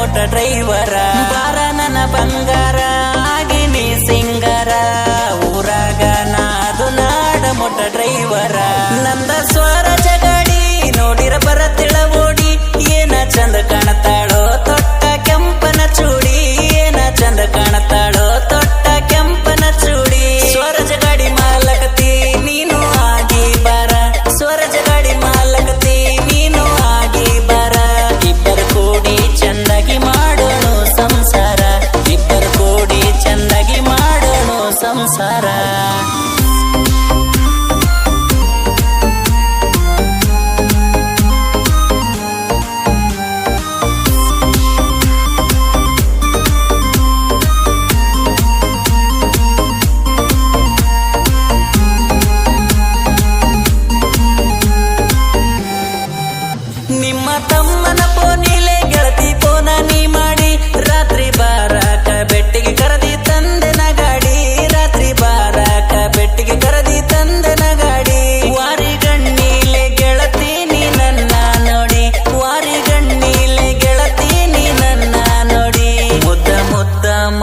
ಮೋಟ driver. ಬಾರ ನನ್ನ ಬಂಗಾರ ಆಗಿನಿ ಸಿಂಗರ. ಊರಾಗ ನಾದು ನಾಡ ಮೊಟ್ಟ ಡ್ರೈವರ. ನಂದ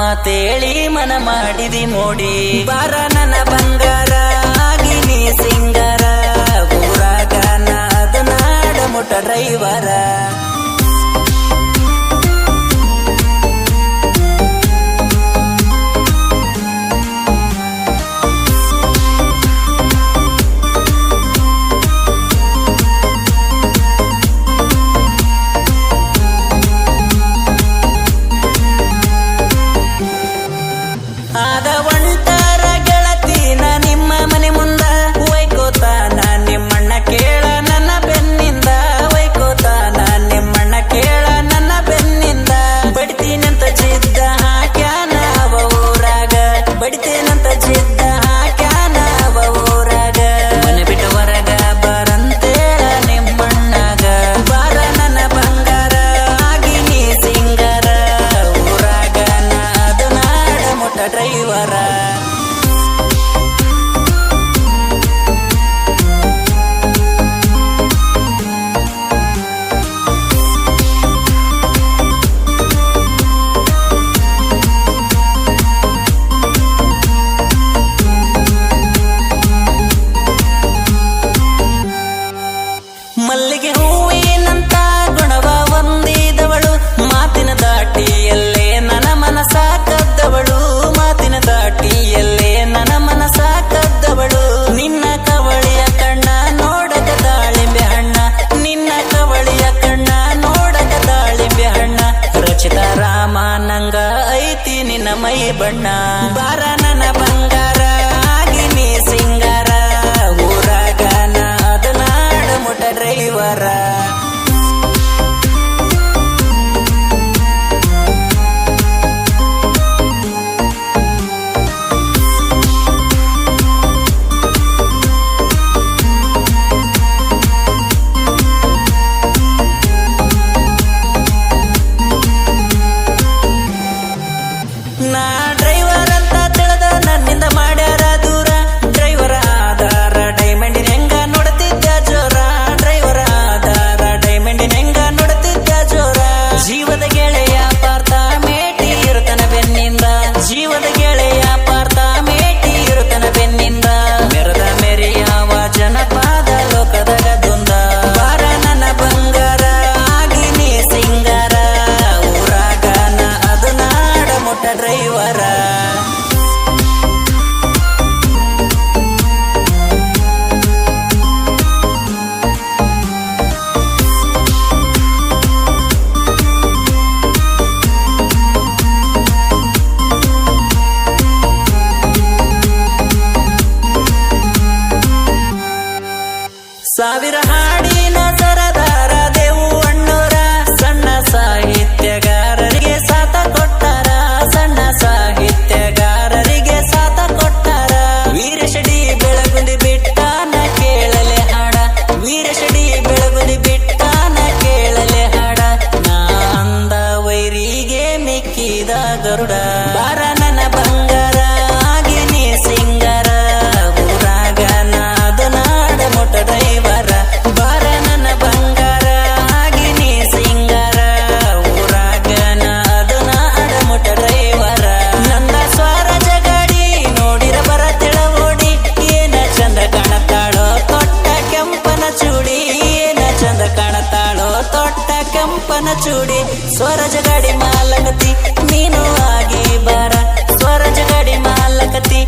ಮಾತೇಳಿ ಮನ ಮಾಡಿದಿ ನೋಡಿ. ಬಾರ ನನ್ನ ಬಂಗಾರ ಆಗಿನಿ ಸಿಂಗಾರ. ಊರಾಗ ನಾದ ನಾಡ ಮುಟ ಡ್ರೈವರ. ಆದವಂತ ಬಣ್ಣ. ಬಾರ ಸಾವಿರ ಹಾಡಿನ ಸರದಾರ ದೇವು ಅಣ್ಣೋರ ಸಣ್ಣ ಸಾಹಿತ್ಯಗಾರರಿಗೆ ಸಾತ ಕೊಟ್ಟಾರ, ಸಣ್ಣ ಸಾಹಿತ್ಯಗಾರರಿಗೆ ಸಾತ ಕೊಟ್ಟಾರ. ವೀರಶಡಿ ಬೆಳಗುಲಿ ಬಿಟ್ಟಾನ ಕೇಳಲೆ ಹಾಡ. ವೀರಶಡಿ ಬೆಳಗುಲಿ ಬಿಟ್ಟಾನ ಕೇಳಲೆ ಹಾಡ. ನಾ ಅಂದ ವೈರಿಗೆ ಮಿಕ್ಕಿದ ಗರುಡ. ಪವನ ಚೂಡಿ ಸ್ವರಜ ಗಡಿ ಮಾಲಕತಿ ನೀನು ಆಗಿ ಬಾರ. ಸ್ವರಜ ಗಡಿ ಮಾಲಕತಿ